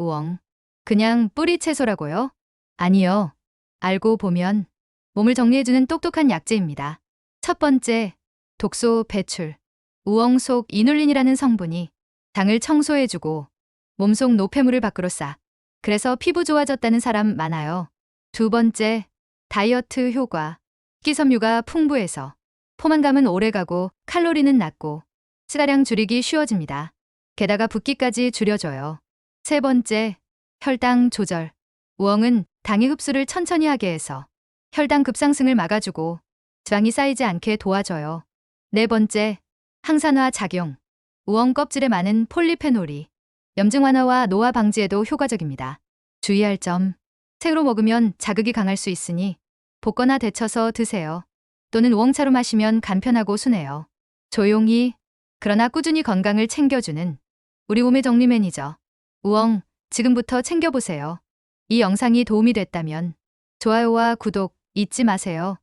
우엉. 그냥 뿌리 채소라고요? 아니요. 알고 보면 몸을 정리해주는 똑똑한 약재입니다. 첫 번째, 독소 배출. 우엉 속 이눌린이라는 성분이 장을 청소해주고 몸속 노폐물을 밖으로 싸. 그래서 피부 좋아졌다는 사람 많아요. 두 번째, 다이어트 효과. 식이섬유가 풍부해서 포만감은 오래가고 칼로리는 낮고 시가량 줄이기 쉬워집니다. 게다가 붓기까지 줄여줘요. 세 번째, 혈당 조절. 우엉은 당의 흡수를 천천히 하게 해서 혈당 급상승을 막아주고 지방이 쌓이지 않게 도와줘요. 네 번째, 항산화 작용. 우엉 껍질에 많은 폴리페놀이 염증 완화와 노화 방지에도 효과적입니다. 주의할 점. 생으로 먹으면 자극이 강할 수 있으니 볶거나 데쳐서 드세요. 또는 우엉차로 마시면 간편하고 순해요. 조용히 그러나 꾸준히 건강을 챙겨주는 우리 몸의 정리 매니저 우엉 지금부터 챙겨보세요. 이 영상이 도움이 됐다면 좋아요와 구독 잊지 마세요.